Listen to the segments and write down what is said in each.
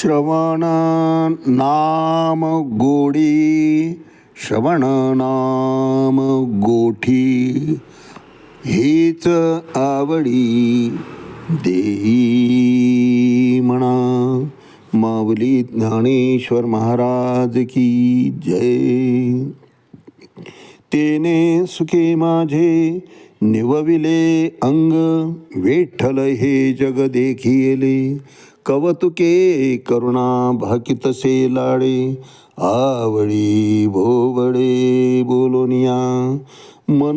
श्रवण नाम गोडी श्रवण नाम गोठी हेच आवडी देई म्हणा. माऊली ज्ञानेश्वर महाराज की जय. तेने सुखे माझे निवविले अंग विठ्ठल हे जग देखिले कवतुके करुणा भाकितसे लाडे आवडी भोवडे बोलोनिया मन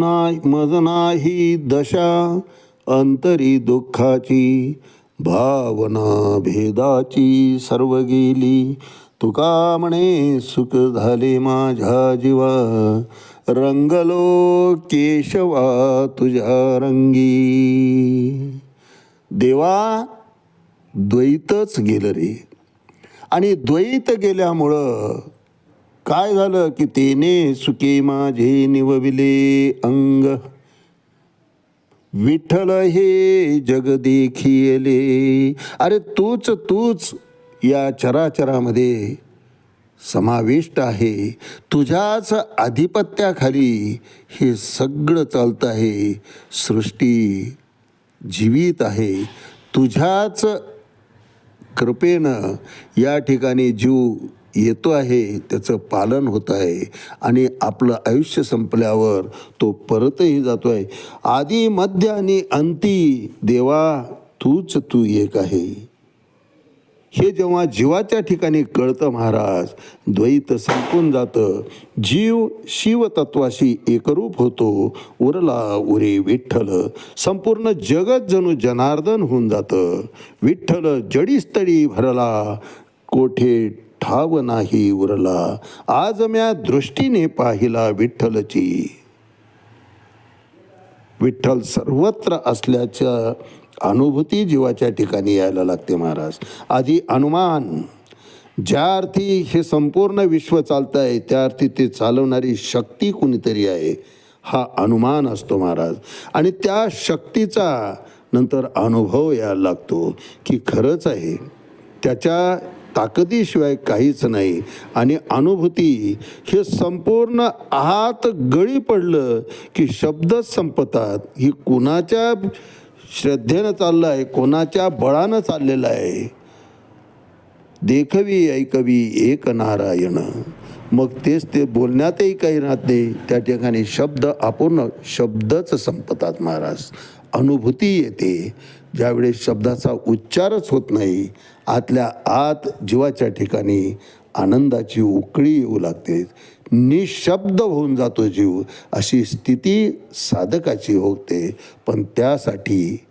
नाही मज नाही दशा अंतरी दुःखाची भावना भेदाची सर्व गेली. तुका म्हणे सुख झाले माझ्या जीवा. रंगलो केशवा तुझ्या रंगी. देवा द्वैतच गेलं रे. आणि द्वैत गेल्यामुळं काय झालं की तेने सुके माझे निवविले अंग. विठ्ठल हे जग देखिले अरे तूच तूच या चराचरामध्ये समाविष्ट आहे. तुझ्याच आधिपत्याखाली हे सगळं चालतं आहे. सृष्टी जीवित आहे. तुझ्याच कृपेनं या ठिकाणी जीव येतो आहे त्याचं पालन होत आहे आणि आपलं आयुष्य संपल्यावर तो परतही जातो आहे. आधी मध्य आणि अंती देवा तूच तू एक आहे. हे जेव्हा जीवाच्या ठिकाणी कळतं महाराज द्वैत संपून जातं. जीव शिवतत्वाशी एकरूप होतो उरला उरे विठ्ठल. संपूर्ण जगत जणू जनार्दन होऊन जातं. विठ्ठल जडीस्तडी भरला कोठे ठाव नाही उरला. आज म्या दृष्टीने पाहिला विठ्ठलची. विठ्ठल सर्वत्र असल्याच्या अनुभूती जीवाच्या ठिकाणी यायला लागते महाराज. आधी अनुमान ज्या अर्थी हे संपूर्ण विश्व चालतं आहे त्या अर्थी ते चालवणारी शक्ती कुणीतरी आहे हा अनुमान असतो महाराज. आणि त्या शक्तीचा नंतर अनुभव यायला लागतो की खरंच आहे त्याच्या ताकदीशिवाय काहीच नाही. आणि अनुभूती हे संपूर्ण आहात गळी पडलं की शब्दच संपतात. ही कुणाच्या श्रद्धेनं चाललं आहे कोणाच्या बळानं चाललेलं आहे? देखवी ऐकवी एक नारायण. मग तेच ते बोलण्यातही काही राहत नाही. त्या ठिकाणी शब्द आपण शब्दच संपतात महाराज. अनुभूती येते. ज्यावेळेस शब्दाचा उच्चारच होत नाही आतल्या आत जीवाच्या ठिकाणी आनंदाची उकळी येऊ लागते. निशब्द होऊन जातो जीव. अशी स्थिती साधकाची होते. पण त्यासाठी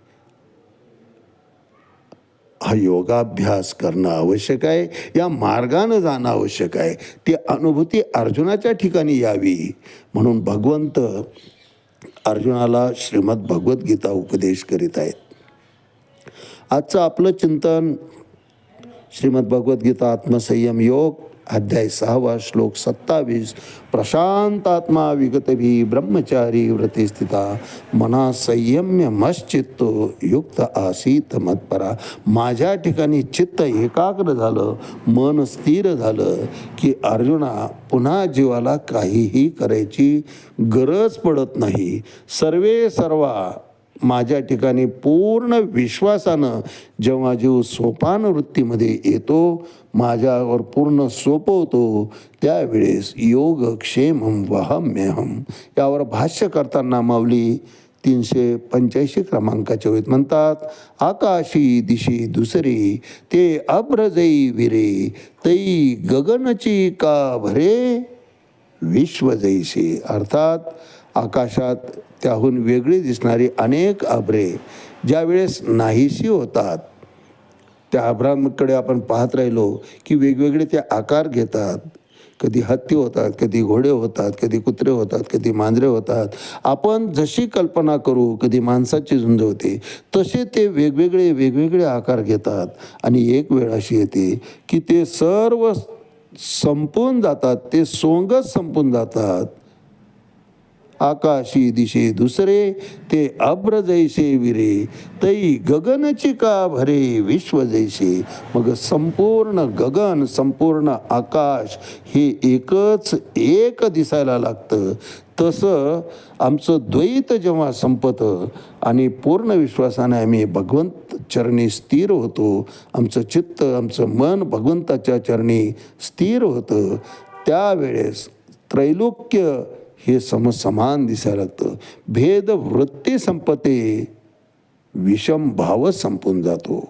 हा योगाभ्यास करणं आवश्यक आहे. या मार्गानं जाणं आवश्यक आहे. ती अनुभूती अर्जुनाच्या ठिकाणी यावी. म्हणून भगवंत अर्जुनाला श्रीमद भगवद्गीता उपदेश करीत आहेत. आजचं आपलं चिंतन श्रीमद भगवद्गीता आत्मसंयम योग अध्याय सहावा श्लोक सत्तावीस. प्रशांतात्मा विगतभी ब्रह्मचारी व्रते स्थिता। मना संयम्य मश्चित्तो युक्त आसीत मत्परा। माझ्या ठिकाणी चित्त एकाग्र झालं मन स्थिर झालं की अर्जुना पुन्हा जीवाला काहीही करायची गरज पडत नाही. सर्वे सर्वा माझ्या ठिकाणी पूर्ण विश्वासानं जेव्हा जीव सोपान वृत्तीमध्ये येतो माझ्यावर पूर्ण सोपवतो त्यावेळेस योग क्षेमम वहम्यहम यावर भाष्य करताना माऊली तीनशे पंच्याऐंशी क्रमांकाच्या वेळेत म्हणतात आकाशी दिशी दुसरी ते अभ्रजई विरे तई गगनची का भरे? विश्व जैसे. अर्थात आकाशात त्याहून वेगळी दिसणारी अनेक आभरे ज्यावेळेस नाहीशी होतात त्या आभरांकडे आपण पाहत राहिलो की वेगवेगळे ते आकार घेतात. कधी हत्ती होतात कधी घोडे होतात कधी कुत्रे होतात कधी मांजरे होतात. आपण जशी कल्पना करू कधी माणसाची झुंज होते तसे ते वेगवेगळे वेगवेगळे आकार घेतात. आणि एक वेळ अशी येते की ते सर्व संपून जातात ते सोंगच संपून जातात. आकाशी दिशे दुसरे ते अभ्र जैसे विरे तै गगनची का भरे विश्व जैसे। मग संपूर्ण गगन संपूर्ण आकाश हे एकच एक दिसायला लागतं. तसं आमचं द्वैत जेव्हा संपतं आणि पूर्ण विश्वासाने आम्ही भगवंत चरणी स्थिर होतो आमचं चित्त आमचं मन भगवंताच्या चरणी स्थिर होतं त्यावेळेस त्रैलोक्य हे समसमान दिसायला लागतं भेद वृत्ती संपते विषम भाव संपून जातो.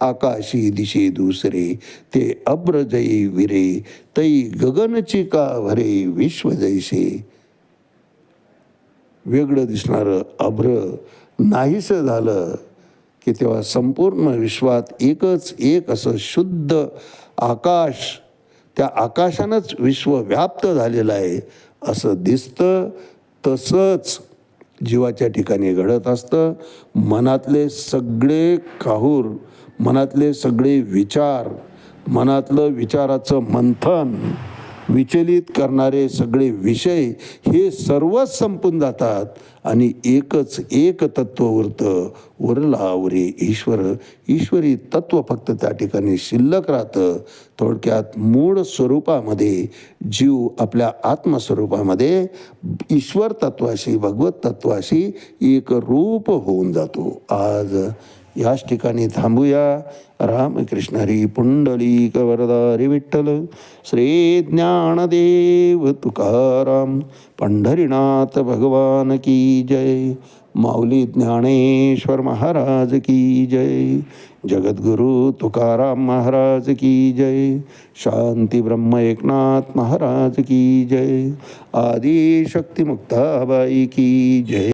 आकाशी दिशे दुसरे ते अब्रजयी विरे तै गगनची का भरे विश्व जैसे. वेगळं दिसणारं अभ्र नाहीसं झालं की तेव्हा संपूर्ण विश्वात एकच एक असं शुद्ध आकाश त्या आकाशानंच विश्व व्याप्त झालेलं आहे असं दिसतं तसंच जीवाच्या ठिकाणी घडत असतं. मनातले सगळे काहूर मनातले सगळे विचार मनातलं विचाराचं मंथन विचलित करणारे सगळे विषय हे सर्वच संपून जातात आणि एकच एक तत्व उरतं उरला उरे ईश्वर. ईश्वरी तत्व फक्त त्या ठिकाणी शिल्लक राहतं. थोडक्यात मूळ स्वरूपामध्ये जीव आपल्या आत्मस्वरूपामध्ये ईश्वर तत्वाशी भगवत तत्वाशी एक रूप होऊन जातो. आज याच ठिकाणी थांबूया. रामकृष्ण हरी पुंडली वरदारी विठ्ठल श्री ज्ञानदेव तुकाराम पंढरीनाथ भगवान की जय माऊली ज्ञानेश्वर महाराज की जय जगद्गुरु तुकाराम महाराज की जय शांती ब्रह्म एकनाथ महाराज की जय आदिशक्तिमुक्ताबाई की जय.